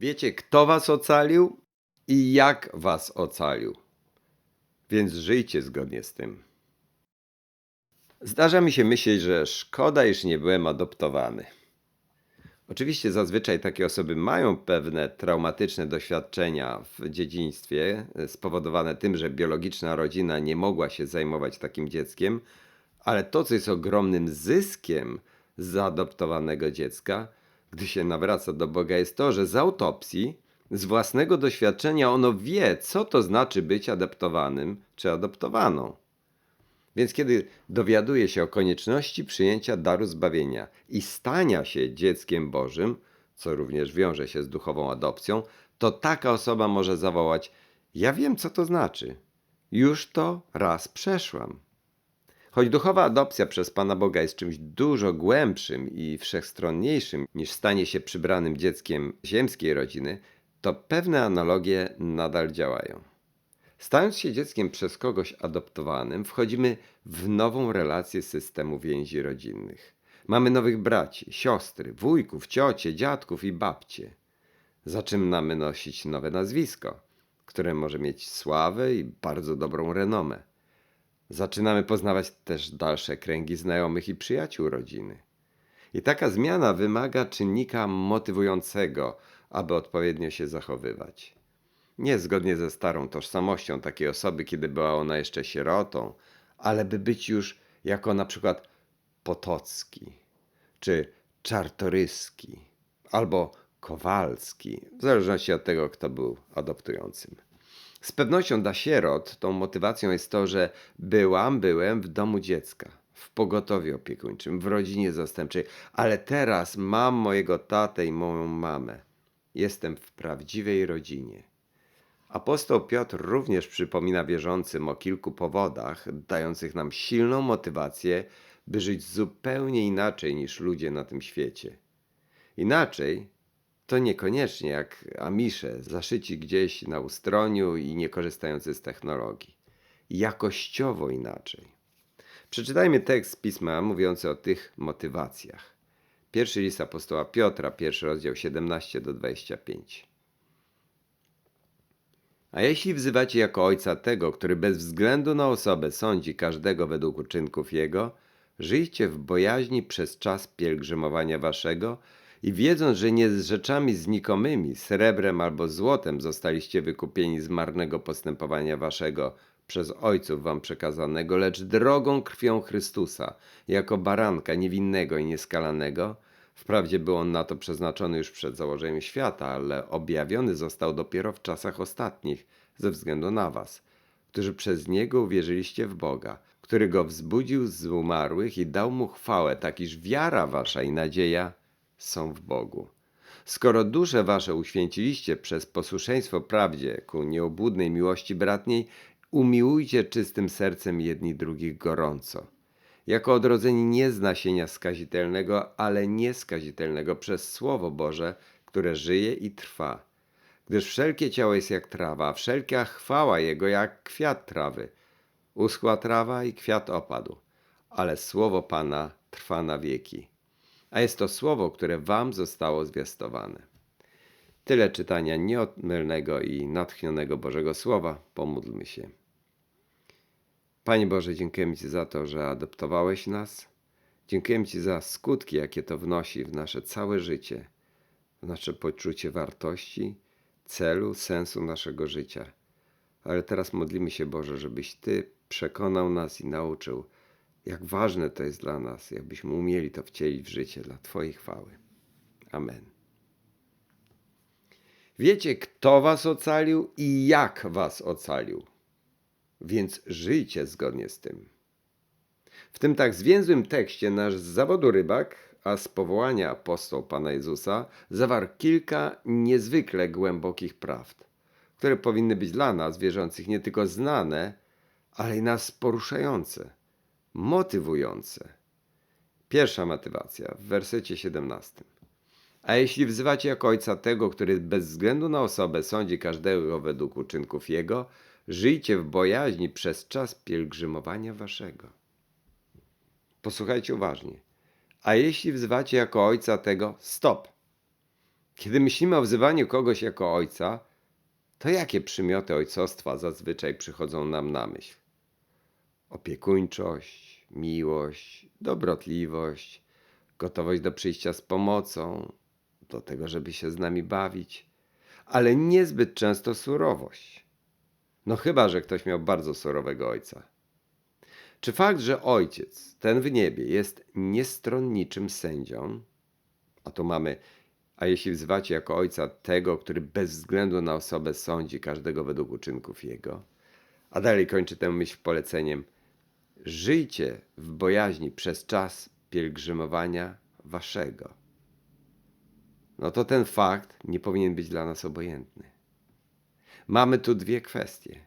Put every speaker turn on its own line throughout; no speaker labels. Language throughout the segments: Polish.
Wiecie, kto was ocalił i jak was ocalił. Więc żyjcie zgodnie z tym. Zdarza mi się myśleć, że szkoda, iż nie byłem adoptowany. Oczywiście zazwyczaj takie osoby mają pewne traumatyczne doświadczenia w dzieciństwie, e, spowodowane tym, że biologiczna rodzina nie mogła się zajmować takim dzieckiem, ale to, co jest ogromnym zyskiem zaadoptowanego dziecka, gdy się nawraca do Boga, jest to, że z autopsji, z własnego doświadczenia ono wie, co to znaczy być adoptowanym czy adoptowaną. Więc kiedy dowiaduje się o konieczności przyjęcia daru zbawienia i stania się dzieckiem Bożym, co również wiąże się z duchową adopcją, to taka osoba może zawołać: Ja wiem, co to znaczy. Już to raz przeszłam. Choć duchowa adopcja przez Pana Boga jest czymś dużo głębszym i wszechstronniejszym niż stanie się przybranym dzieckiem ziemskiej rodziny, to pewne analogie nadal działają. Stając się dzieckiem przez kogoś adoptowanym, wchodzimy w nową relację systemu więzi rodzinnych. Mamy nowych braci, siostry, wujków, ciocie, dziadków i babcie. Zaczynamy nosić nowe nazwisko, które może mieć sławę i bardzo dobrą renomę. Zaczynamy poznawać też dalsze kręgi znajomych i przyjaciół rodziny. I taka zmiana wymaga czynnika motywującego, aby odpowiednio się zachowywać. Nie zgodnie ze starą tożsamością takiej osoby, kiedy była ona jeszcze sierotą, ale by być już jako na przykład Potocki, czy Czartoryski, albo Kowalski, w zależności od tego, kto był adoptującym. Z pewnością dla sierot tą motywacją jest to, że byłam, byłem w domu dziecka, w pogotowiu opiekuńczym, w rodzinie zastępczej, ale teraz mam mojego tatę i moją mamę. Jestem w prawdziwej rodzinie. Apostoł Piotr również przypomina wierzącym o kilku powodach, dających nam silną motywację, by żyć zupełnie inaczej niż ludzie na tym świecie. Inaczej to niekoniecznie jak amisze, zaszyci gdzieś na ustroniu i nie korzystający z technologii. Jakościowo inaczej. Przeczytajmy tekst pisma mówiący o tych motywacjach. Pierwszy list apostoła Piotra, pierwszy rozdział 17 do 25. A jeśli wzywacie jako ojca tego, który bez względu na osobę sądzi każdego według uczynków jego, żyjcie w bojaźni przez czas pielgrzymowania waszego i wiedząc, że nie z rzeczami znikomymi, srebrem albo złotem zostaliście wykupieni z marnego postępowania waszego przez ojców wam przekazanego, lecz drogą krwią Chrystusa, jako baranka niewinnego i nieskalanego. Wprawdzie był on na to przeznaczony już przed założeniem świata, ale objawiony został dopiero w czasach ostatnich, ze względu na was, którzy przez niego uwierzyliście w Boga, który go wzbudził z umarłych i dał mu chwałę, tak iż wiara wasza i nadzieja są w Bogu. Skoro dusze wasze uświęciliście przez posłuszeństwo prawdzie ku nieobłudnej miłości bratniej, umiłujcie czystym sercem jedni drugich gorąco. Jako odrodzeni nie z nasienia skazitelnego, ale nieskazitelnego przez Słowo Boże, które żyje i trwa. Gdyż wszelkie ciało jest jak trawa, a wszelka chwała jego jak kwiat trawy. Uschła trawa i kwiat opadł, ale Słowo Pana trwa na wieki a jest to słowo, które Wam zostało zwiastowane. Tyle czytania nieodmylnego i natchnionego Bożego Słowa. Pomódlmy się. Panie Boże, dziękujemy Ci za to, że adoptowałeś nas. Dziękujemy Ci za skutki, jakie to wnosi w nasze całe życie, w nasze poczucie wartości, celu, sensu naszego życia. Ale teraz modlimy się, Boże, żebyś Ty przekonał nas i nauczył, jak ważne to jest dla nas, jakbyśmy umieli to wcielić w życie dla Twojej chwały. Amen. Wiecie, kto Was ocalił i jak Was ocalił. Więc żyjcie zgodnie z tym. W tym tak zwięzłym tekście nasz z zawodu rybak, a z powołania apostoł Pana Jezusa, zawarł kilka niezwykle głębokich prawd, które powinny być dla nas, wierzących, nie tylko znane, ale i nas poruszające motywujące. Pierwsza motywacja w wersecie 17. A jeśli wzywacie jako ojca tego, który bez względu na osobę sądzi każdego według uczynków jego, żyjcie w bojaźni przez czas pielgrzymowania waszego. Posłuchajcie uważnie. A jeśli wzywacie jako ojca tego, stop. Kiedy myślimy o wzywaniu kogoś jako ojca, to jakie przymioty ojcostwa zazwyczaj przychodzą nam na myśl? Opiekuńczość, miłość, dobrotliwość, gotowość do przyjścia z pomocą, do tego, żeby się z nami bawić, ale niezbyt często surowość. No chyba, że ktoś miał bardzo surowego ojca. Czy fakt, że ojciec, ten w niebie, jest niestronniczym sędzią, a tu mamy, a jeśli wzywacie jako ojca tego, który bez względu na osobę sądzi każdego według uczynków jego, a dalej kończy tę myśl poleceniem, żyjcie w bojaźni przez czas pielgrzymowania waszego. No to ten fakt nie powinien być dla nas obojętny. Mamy tu dwie kwestie.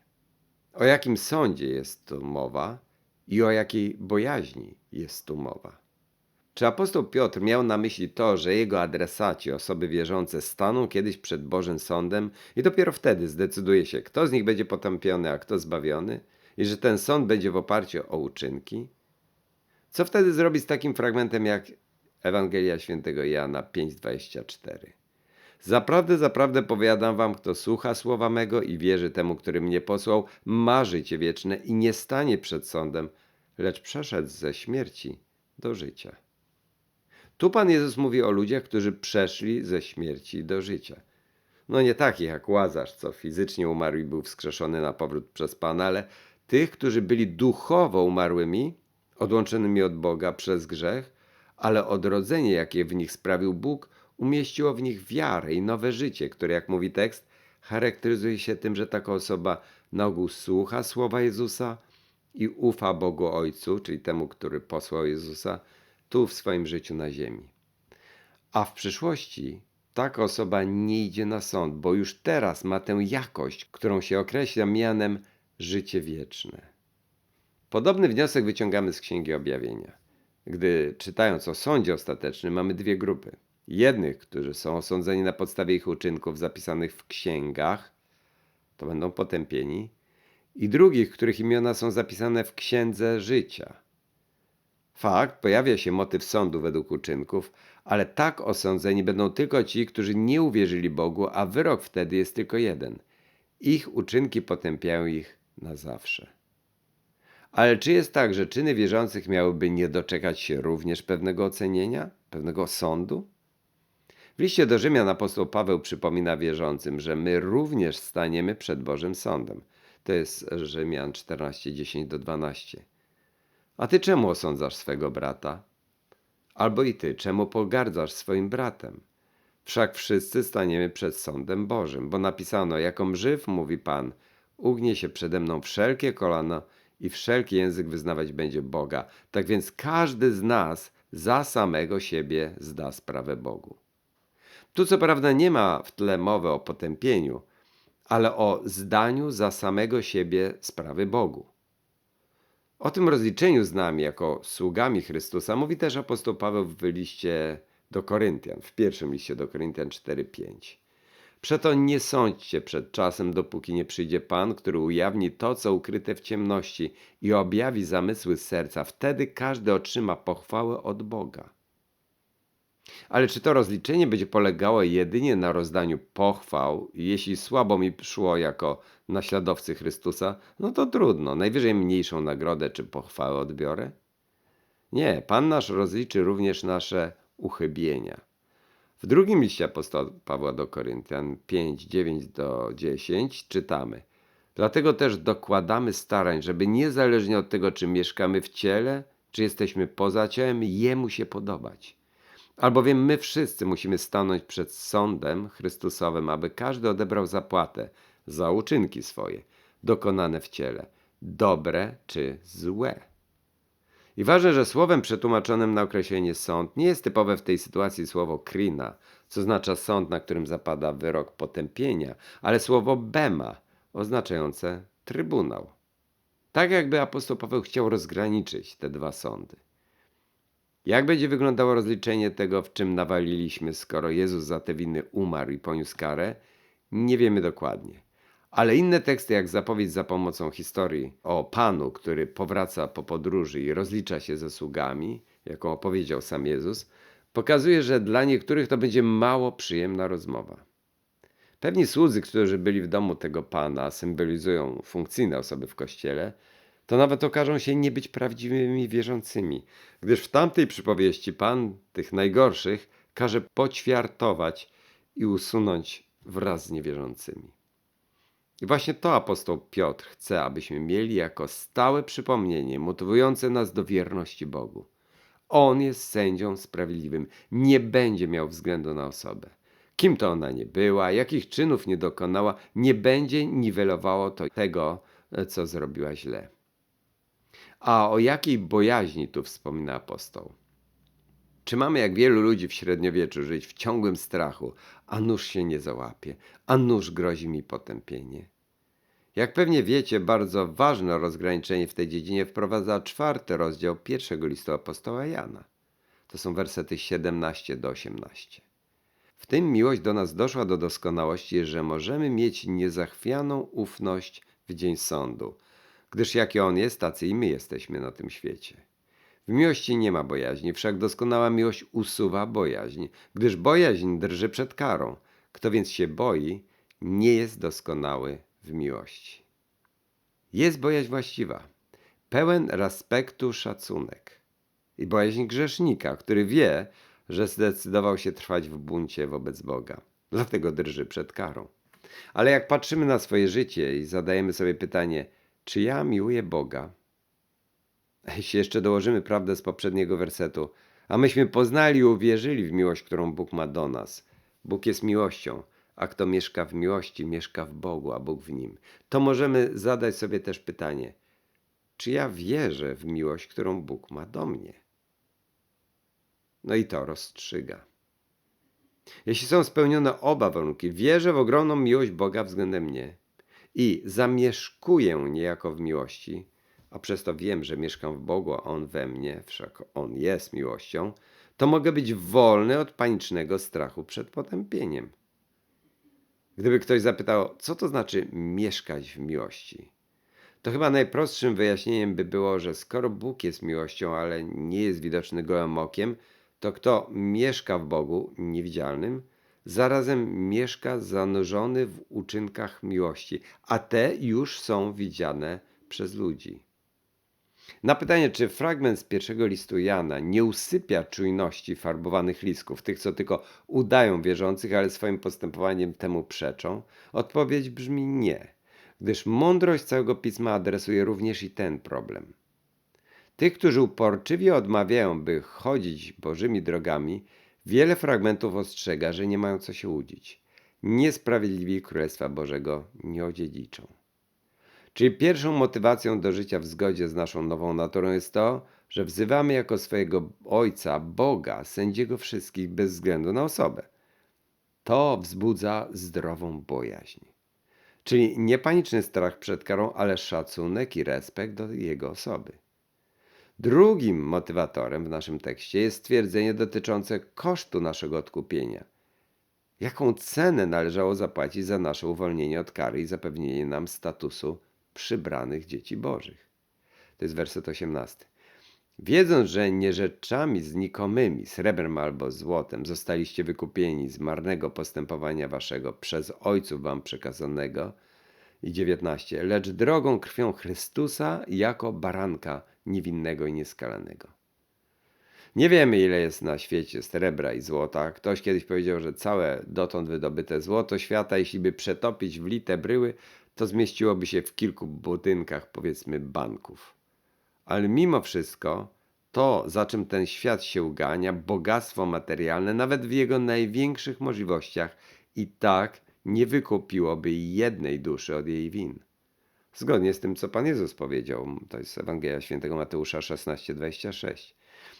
O jakim sądzie jest tu mowa i o jakiej bojaźni jest tu mowa. Czy apostoł Piotr miał na myśli to, że jego adresaci, osoby wierzące, staną kiedyś przed Bożym Sądem i dopiero wtedy zdecyduje się, kto z nich będzie potępiony, a kto zbawiony, i że ten sąd będzie w oparciu o uczynki? Co wtedy zrobić z takim fragmentem jak Ewangelia Świętego Jana 5:24? Zaprawdę, zaprawdę powiadam wam, kto słucha słowa mego i wierzy temu, który mnie posłał, ma życie wieczne i nie stanie przed sądem, lecz przeszedł ze śmierci do życia. Tu Pan Jezus mówi o ludziach, którzy przeszli ze śmierci do życia. No nie takich jak Łazarz, co fizycznie umarł i był wskrzeszony na powrót przez Pana, ale tych, którzy byli duchowo umarłymi, odłączonymi od Boga przez grzech, ale odrodzenie, jakie w nich sprawił Bóg, umieściło w nich wiarę i nowe życie, które, jak mówi tekst, charakteryzuje się tym, że taka osoba na ogół słucha słowa Jezusa i ufa Bogu Ojcu, czyli temu, który posłał Jezusa, tu w swoim życiu na ziemi. A w przyszłości taka osoba nie idzie na sąd, bo już teraz ma tę jakość, którą się określa mianem życie wieczne. Podobny wniosek wyciągamy z Księgi Objawienia. Gdy czytając o sądzie ostatecznym, mamy dwie grupy. Jednych, którzy są osądzeni na podstawie ich uczynków zapisanych w księgach, to będą potępieni, i drugich, których imiona są zapisane w księdze życia. Fakt, pojawia się motyw sądu według uczynków, ale tak osądzeni będą tylko ci, którzy nie uwierzyli Bogu, a wyrok wtedy jest tylko jeden. Ich uczynki potępiają ich na zawsze. Ale czy jest tak, że czyny wierzących miałyby nie doczekać się również pewnego ocenienia, pewnego sądu? W liście do Rzymian apostoł Paweł przypomina wierzącym, że my również staniemy przed Bożym Sądem. To jest Rzymian 14, 10 do 12. A ty czemu osądzasz swego brata? Albo i ty, czemu pogardzasz swoim bratem? Wszak wszyscy staniemy przed sądem Bożym, bo napisano, jaką żyw, mówi Pan, ugnie się przede mną wszelkie kolano i wszelki język wyznawać będzie Boga. Tak więc każdy z nas za samego siebie zda sprawę Bogu. Tu co prawda nie ma w tle mowy o potępieniu, ale o zdaniu za samego siebie sprawy Bogu. O tym rozliczeniu z nami jako sługami Chrystusa mówi też apostoł Paweł w liście do Koryntian, w pierwszym liście do Koryntian 4:5. Przeto nie sądźcie przed czasem, dopóki nie przyjdzie Pan, który ujawni to, co ukryte w ciemności i objawi zamysły serca. Wtedy każdy otrzyma pochwałę od Boga. Ale czy to rozliczenie będzie polegało jedynie na rozdaniu pochwał, jeśli słabo mi szło jako naśladowcy Chrystusa, no to trudno, najwyżej mniejszą nagrodę czy pochwałę odbiorę? Nie, Pan nasz rozliczy również nasze uchybienia. W drugim liście apostoła Pawła do Koryntian 5, 9 do 10 czytamy Dlatego też dokładamy starań, żeby niezależnie od tego, czy mieszkamy w ciele, czy jesteśmy poza ciałem, Jemu się podobać. Albowiem my wszyscy musimy stanąć przed sądem Chrystusowym, aby każdy odebrał zapłatę za uczynki swoje, dokonane w ciele, dobre czy złe. I ważne, że słowem przetłumaczonym na określenie sąd nie jest typowe w tej sytuacji słowo krina, co oznacza sąd, na którym zapada wyrok potępienia, ale słowo bema, oznaczające trybunał. Tak jakby apostoł Paweł chciał rozgraniczyć te dwa sądy. Jak będzie wyglądało rozliczenie tego, w czym nawaliliśmy, skoro Jezus za te winy umarł i poniósł karę? Nie wiemy dokładnie. Ale inne teksty, jak zapowiedź za pomocą historii o Panu, który powraca po podróży i rozlicza się ze sługami, jaką opowiedział sam Jezus, pokazuje, że dla niektórych to będzie mało przyjemna rozmowa. Pewni słudzy, którzy byli w domu tego pana, symbolizują funkcyjne osoby w kościele, to nawet okażą się nie być prawdziwymi wierzącymi, gdyż w tamtej przypowieści pan tych najgorszych każe poćwiartować i usunąć wraz z niewierzącymi. I właśnie to apostoł Piotr chce, abyśmy mieli jako stałe przypomnienie motywujące nas do wierności Bogu. On jest sędzią sprawiedliwym, nie będzie miał względu na osobę. Kim to ona nie była, jakich czynów nie dokonała, nie będzie niwelowało to tego, co zrobiła źle. A o jakiej bojaźni tu wspomina apostoł? Czy mamy jak wielu ludzi w średniowieczu żyć w ciągłym strachu, a nóż się nie załapie, a nóż grozi mi potępienie? Jak pewnie wiecie, bardzo ważne rozgraniczenie w tej dziedzinie wprowadza czwarty rozdział pierwszego listu apostoła Jana. To są wersety 17 do 18. W tym miłość do nas doszła do doskonałości, że możemy mieć niezachwianą ufność w dzień sądu, gdyż jaki on jest, tacy i my jesteśmy na tym świecie. W miłości nie ma bojaźni, wszak doskonała miłość usuwa bojaźń, gdyż bojaźń drży przed karą. Kto więc się boi, nie jest doskonały w miłości. Jest bojaźń właściwa, pełen respektu szacunek i bojaźń grzesznika, który wie, że zdecydował się trwać w buncie wobec Boga. Dlatego drży przed karą. Ale jak patrzymy na swoje życie i zadajemy sobie pytanie, czy ja miłuję Boga? Jeśli jeszcze dołożymy prawdę z poprzedniego wersetu, a myśmy poznali i uwierzyli w miłość, którą Bóg ma do nas. Bóg jest miłością, a kto mieszka w miłości, mieszka w Bogu, a Bóg w nim. To możemy zadać sobie też pytanie, czy ja wierzę w miłość, którą Bóg ma do mnie? No i to rozstrzyga. Jeśli są spełnione oba warunki, wierzę w ogromną miłość Boga względem mnie i zamieszkuję niejako w miłości, a przez to wiem, że mieszkam w Bogu, a On we mnie, wszak On jest miłością, to mogę być wolny od panicznego strachu przed potępieniem. Gdyby ktoś zapytał, co to znaczy mieszkać w miłości, to chyba najprostszym wyjaśnieniem by było, że skoro Bóg jest miłością, ale nie jest widoczny gołym okiem, to kto mieszka w Bogu niewidzialnym, zarazem mieszka zanurzony w uczynkach miłości, a te już są widziane przez ludzi. Na pytanie, czy fragment z pierwszego listu Jana nie usypia czujności farbowanych listków, tych, co tylko udają wierzących, ale swoim postępowaniem temu przeczą, odpowiedź brzmi nie, gdyż mądrość całego pisma adresuje również i ten problem. Tych, którzy uporczywie odmawiają, by chodzić Bożymi drogami, wiele fragmentów ostrzega, że nie mają co się łudzić. Niesprawiedliwi Królestwa Bożego nie odziedziczą. Czyli pierwszą motywacją do życia w zgodzie z naszą nową naturą jest to, że wzywamy jako swojego Ojca, Boga, sędziego wszystkich bez względu na osobę. To wzbudza zdrową bojaźń. Czyli nie paniczny strach przed karą, ale szacunek i respekt do Jego osoby. Drugim motywatorem w naszym tekście jest stwierdzenie dotyczące kosztu naszego odkupienia. Jaką cenę należało zapłacić za nasze uwolnienie od kary i zapewnienie nam statusu przybranych dzieci bożych? To jest werset 18. Wiedząc, że nie rzeczami znikomymi, srebrem albo złotem, zostaliście wykupieni z marnego postępowania waszego przez ojców wam przekazanego, i 19, lecz drogą krwią Chrystusa jako baranka niewinnego i nieskalanego. Nie wiemy, ile jest na świecie srebra i złota. Ktoś kiedyś powiedział, że całe dotąd wydobyte złoto świata, jeśli by przetopić w lite bryły, to zmieściłoby się w kilku budynkach, powiedzmy, banków. Ale mimo wszystko, to, za czym ten świat się ugania, bogactwo materialne, nawet w jego największych możliwościach, i tak nie wykupiłoby jednej duszy od jej win. Zgodnie z tym, co Pan Jezus powiedział, to jest Ewangelia Świętego Mateusza 16:26.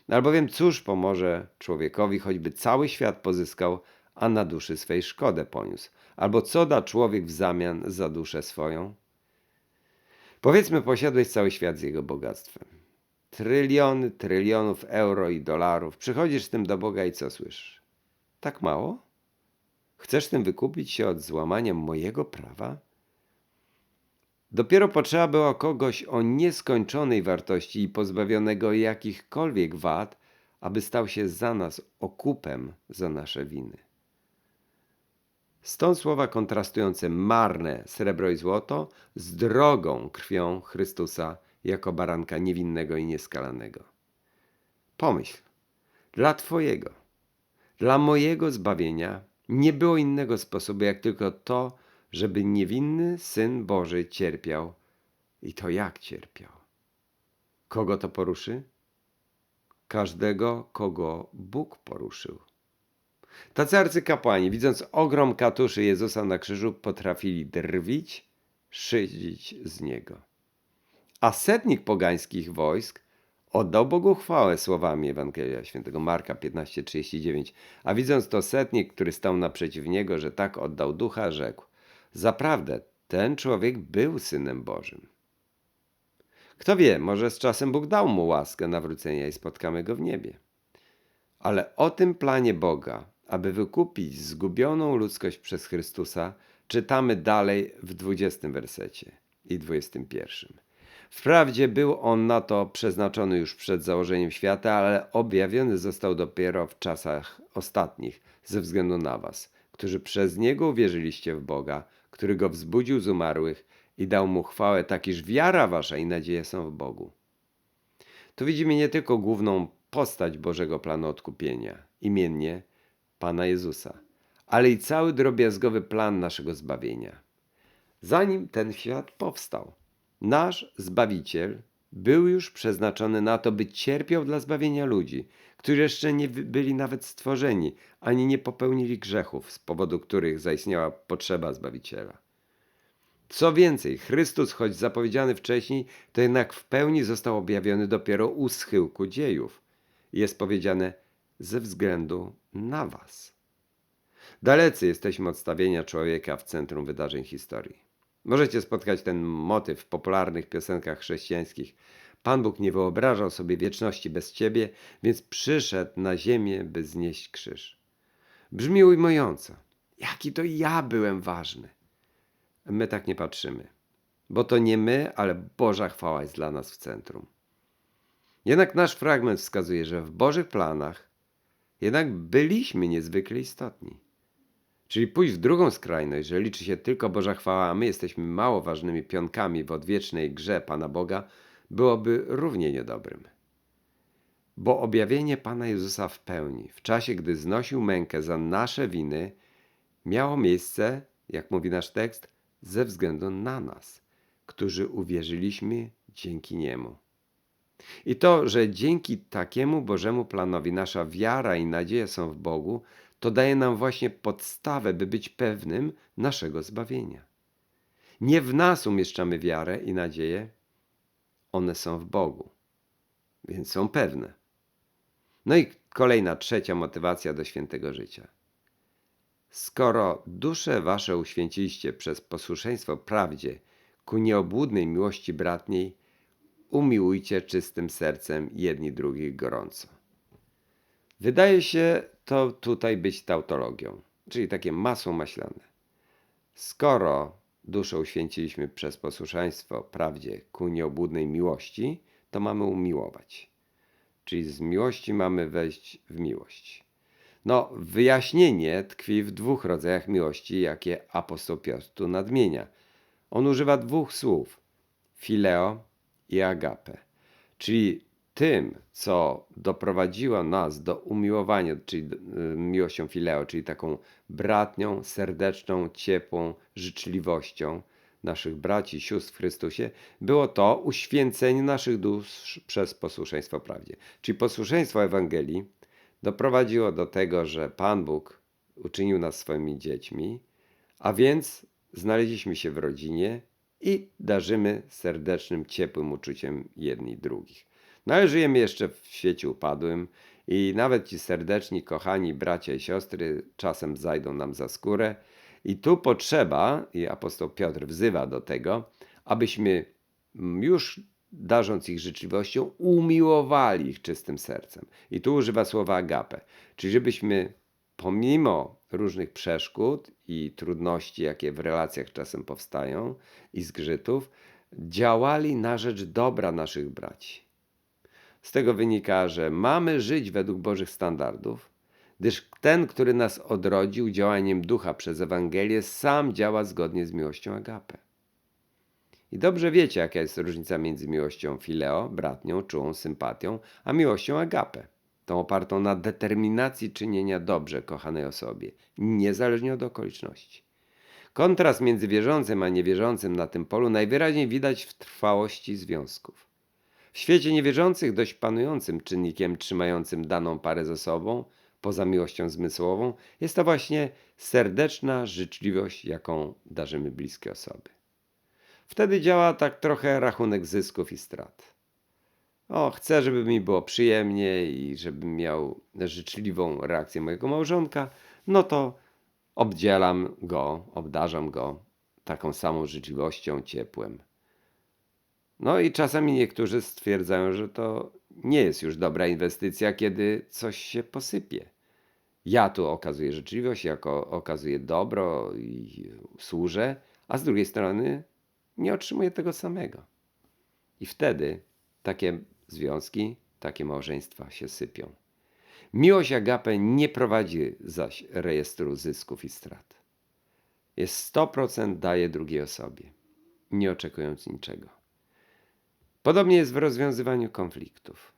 Albowiem cóż pomoże człowiekowi, choćby cały świat pozyskał, a na duszy swej szkodę poniósł? Albo co da człowiek w zamian za duszę swoją? Powiedzmy, posiadłeś cały świat z jego bogactwem. Tryliony, trylionów euro i dolarów. Przychodzisz z tym do Boga i co słyszysz? Tak mało? Chcesz tym wykupić się od złamania mojego prawa? Dopiero potrzeba było kogoś o nieskończonej wartości i pozbawionego jakichkolwiek wad, aby stał się za nas okupem za nasze winy. Stąd słowa kontrastujące marne srebro i złoto z drogą krwią Chrystusa jako baranka niewinnego i nieskalanego. Pomyśl, dla Twojego, dla mojego zbawienia nie było innego sposobu, jak tylko to, żeby niewinny Syn Boży cierpiał. I to jak cierpiał? Kogo to poruszy? Każdego, kogo Bóg poruszył. Tacy arcykapłani, widząc ogrom katuszy Jezusa na krzyżu, potrafili drwić, szydzić z Niego. A setnik pogańskich wojsk oddał Bogu chwałę słowami Ewangelia świętego Marka 15:39, a widząc to setnik, który stał naprzeciw niego, że tak oddał ducha, rzekł: Zaprawdę, ten człowiek był synem Bożym. Kto wie, może z czasem Bóg dał mu łaskę nawrócenia i spotkamy go w niebie. Ale o tym planie Boga, aby wykupić zgubioną ludzkość przez Chrystusa, czytamy dalej w 20 wersecie i 21. Wprawdzie był on na to przeznaczony już przed założeniem świata, ale objawiony został dopiero w czasach ostatnich, ze względu na Was, którzy przez niego uwierzyliście w Boga, który go wzbudził z umarłych i dał mu chwałę, tak iż wiara wasza i nadzieja są w Bogu. Tu widzimy nie tylko główną postać Bożego planu odkupienia, imiennie Pana Jezusa, ale i cały drobiazgowy plan naszego zbawienia. Zanim ten świat powstał, nasz Zbawiciel był już przeznaczony na to, by cierpiał dla zbawienia ludzi, którzy jeszcze nie byli nawet stworzeni, ani nie popełnili grzechów, z powodu których zaistniała potrzeba Zbawiciela. Co więcej, Chrystus, choć zapowiedziany wcześniej, to jednak w pełni został objawiony dopiero u schyłku dziejów. Jest powiedziane ze względu na Was. Dalecy jesteśmy od stawienia człowieka w centrum wydarzeń historii. Możecie spotkać ten motyw w popularnych piosenkach chrześcijańskich. Pan Bóg nie wyobrażał sobie wieczności bez Ciebie, więc przyszedł na ziemię, by znieść krzyż. Brzmi ujmująco. Jaki to ja byłem ważny. My tak nie patrzymy, bo to nie my, ale Boża chwała jest dla nas w centrum. Jednak nasz fragment wskazuje, że w Bożych planach jednak byliśmy niezwykle istotni. Czyli pójść w drugą skrajność, że liczy się tylko Boża chwała, a my jesteśmy mało ważnymi pionkami w odwiecznej grze Pana Boga, byłoby równie niedobrym. Bo objawienie Pana Jezusa w pełni, w czasie gdy znosił mękę za nasze winy, miało miejsce, jak mówi nasz tekst, ze względu na nas, którzy uwierzyliśmy dzięki Niemu. I to, że dzięki takiemu Bożemu planowi nasza wiara i nadzieja są w Bogu, to daje nam właśnie podstawę, by być pewnym naszego zbawienia. Nie w nas umieszczamy wiarę i nadzieję, one są w Bogu, więc są pewne. No i kolejna, trzecia motywacja do świętego życia. Skoro dusze wasze uświęciliście przez posłuszeństwo prawdzie ku nieobłudnej miłości bratniej, umiłujcie czystym sercem jedni drugich gorąco. Wydaje się to tutaj być tautologią, czyli takie masło maślane. Skoro duszę uświęciliśmy przez posłuszeństwo prawdzie ku nieobłudnej miłości, to mamy umiłować. Czyli z miłości mamy wejść w miłość. No, wyjaśnienie tkwi w dwóch rodzajach miłości, jakie apostoł Piotr tu nadmienia. On używa dwóch słów: fileo i agape. Czyli tym, co doprowadziło nas do umiłowania, czyli y, miłością fileo, czyli taką bratnią, serdeczną, ciepłą życzliwością naszych braci i sióstr w Chrystusie, było to uświęcenie naszych dusz przez posłuszeństwo prawdzie. Czyli posłuszeństwo Ewangelii doprowadziło do tego, że Pan Bóg uczynił nas swoimi dziećmi, a więc znaleźliśmy się w rodzinie i darzymy serdecznym, ciepłym uczuciem jedni drugich. No ale żyjemy jeszcze w świecie upadłym i nawet ci serdeczni, kochani bracia i siostry czasem zajdą nam za skórę. I tu potrzeba, i apostoł Piotr wzywa do tego, abyśmy już darząc ich życzliwością, umiłowali ich czystym sercem. I tu używa słowa agape, czyli żebyśmy pomimo różnych przeszkód i trudności, jakie w relacjach czasem powstają i zgrzytów, działali na rzecz dobra naszych braci. Z tego wynika, że mamy żyć według Bożych standardów, gdyż ten, który nas odrodził działaniem ducha przez Ewangelię, sam działa zgodnie z miłością agape. I dobrze wiecie, jaka jest różnica między miłością fileo, bratnią, czułą sympatią, a miłością agape, tą opartą na determinacji czynienia dobrze kochanej osobie, niezależnie od okoliczności. Kontrast między wierzącym a niewierzącym na tym polu najwyraźniej widać w trwałości związków. W świecie niewierzących dość panującym czynnikiem trzymającym daną parę ze sobą, poza miłością zmysłową, jest to właśnie serdeczna życzliwość, jaką darzymy bliskie osoby. Wtedy działa tak trochę rachunek zysków i strat. O, chcę, żeby mi było przyjemnie i żebym miał życzliwą reakcję mojego małżonka, no to obdzielam go, obdarzam go taką samą życzliwością, ciepłem. No i czasami niektórzy stwierdzają, że to nie jest już dobra inwestycja, kiedy coś się posypie. Ja tu okazuję życzliwość, jako okazuję dobro i służę, a z drugiej strony nie otrzymuję tego samego. I wtedy takie związki, takie małżeństwa się sypią. Miłość agape nie prowadzi zaś rejestru zysków i strat. Jest 100% daje drugiej osobie, nie oczekując niczego. Podobnie jest w rozwiązywaniu konfliktów.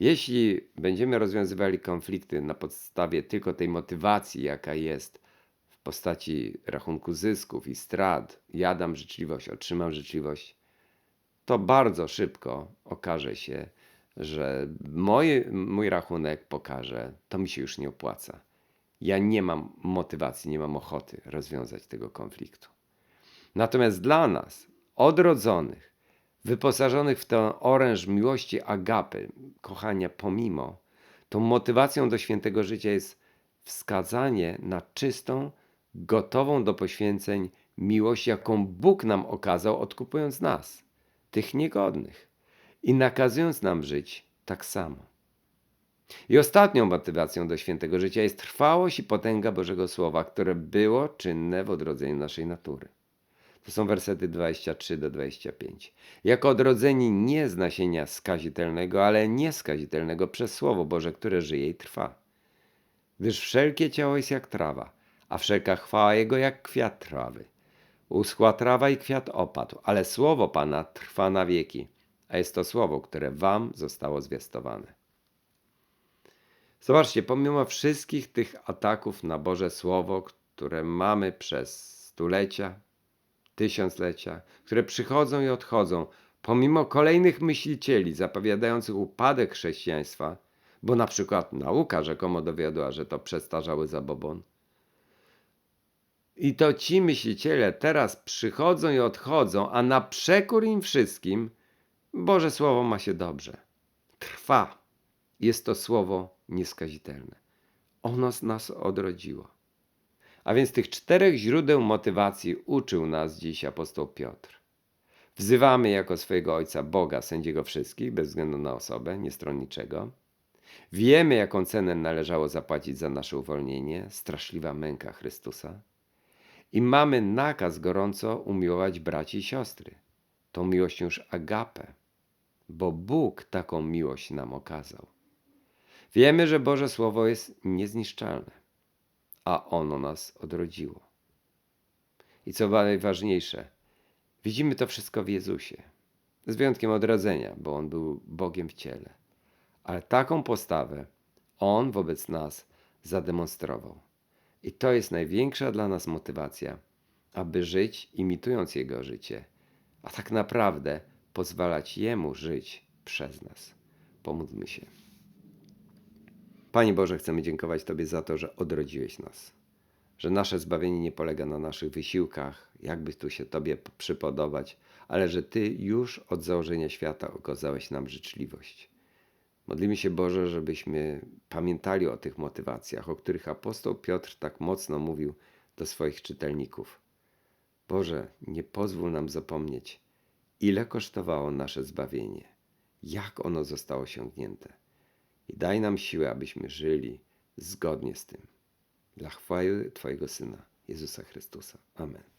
Jeśli będziemy rozwiązywali konflikty na podstawie tylko tej motywacji, jaka jest w postaci rachunku zysków i strat, ja dam życzliwość, otrzymam życzliwość, to bardzo szybko okaże się, że mój, mój rachunek pokaże, to mi się już nie opłaca. Ja nie mam motywacji, nie mam ochoty rozwiązać tego konfliktu. Natomiast dla nas, odrodzonych, wyposażonych w tę oręż miłości agapy, kochania pomimo, tą motywacją do świętego życia jest wskazanie na czystą, gotową do poświęceń miłość, jaką Bóg nam okazał, odkupując nas, tych niegodnych, i nakazując nam żyć tak samo. I ostatnią motywacją do świętego życia jest trwałość i potęga Bożego Słowa, które było czynne w odrodzeniu naszej natury. To są wersety 23 do 25. Jako odrodzeni nie z nasienia skazitelnego, ale nieskazitelnego przez Słowo Boże, które żyje i trwa. Gdyż wszelkie ciało jest jak trawa, a wszelka chwała Jego jak kwiat trawy. Uschła trawa i kwiat opadł, ale Słowo Pana trwa na wieki, a jest to Słowo, które Wam zostało zwiastowane. Zobaczcie, pomimo wszystkich tych ataków na Boże Słowo, które mamy przez stulecia, tysiąclecia, które przychodzą i odchodzą, pomimo kolejnych myślicieli zapowiadających upadek chrześcijaństwa, bo na przykład nauka rzekomo dowiodła, że to przestarzały zabobon. I to ci myśliciele teraz przychodzą i odchodzą, a na przekór im wszystkim Boże Słowo ma się dobrze. Trwa. Jest to Słowo nieskazitelne. Ono nas odrodziło. A więc tych czterech źródeł motywacji uczył nas dziś apostoł Piotr. Wzywamy jako swojego Ojca Boga, sędziego wszystkich, bez względu na osobę, niestronniczego. Wiemy, jaką cenę należało zapłacić za nasze uwolnienie, straszliwa męka Chrystusa. I mamy nakaz gorąco umiłować braci i siostry. Tą miłością już agapę, bo Bóg taką miłość nam okazał. Wiemy, że Boże Słowo jest niezniszczalne, a ono nas odrodziło. I co najważniejsze, widzimy to wszystko w Jezusie, z wyjątkiem odrodzenia, bo On był Bogiem w ciele. Ale taką postawę On wobec nas zademonstrował. I to jest największa dla nas motywacja, aby żyć imitując Jego życie, a tak naprawdę pozwalać Jemu żyć przez nas. Pomódlmy się. Panie Boże, chcemy dziękować Tobie za to, że odrodziłeś nas. Że nasze zbawienie nie polega na naszych wysiłkach, jakby tu się Tobie przypodobać, ale że Ty już od założenia świata okazałeś nam życzliwość. Modlimy się Boże, żebyśmy pamiętali o tych motywacjach, o których apostoł Piotr tak mocno mówił do swoich czytelników. Boże, nie pozwól nam zapomnieć, ile kosztowało nasze zbawienie, jak ono zostało osiągnięte. I daj nam siłę, abyśmy żyli zgodnie z tym. Dla chwały Twojego Syna, Jezusa Chrystusa. Amen.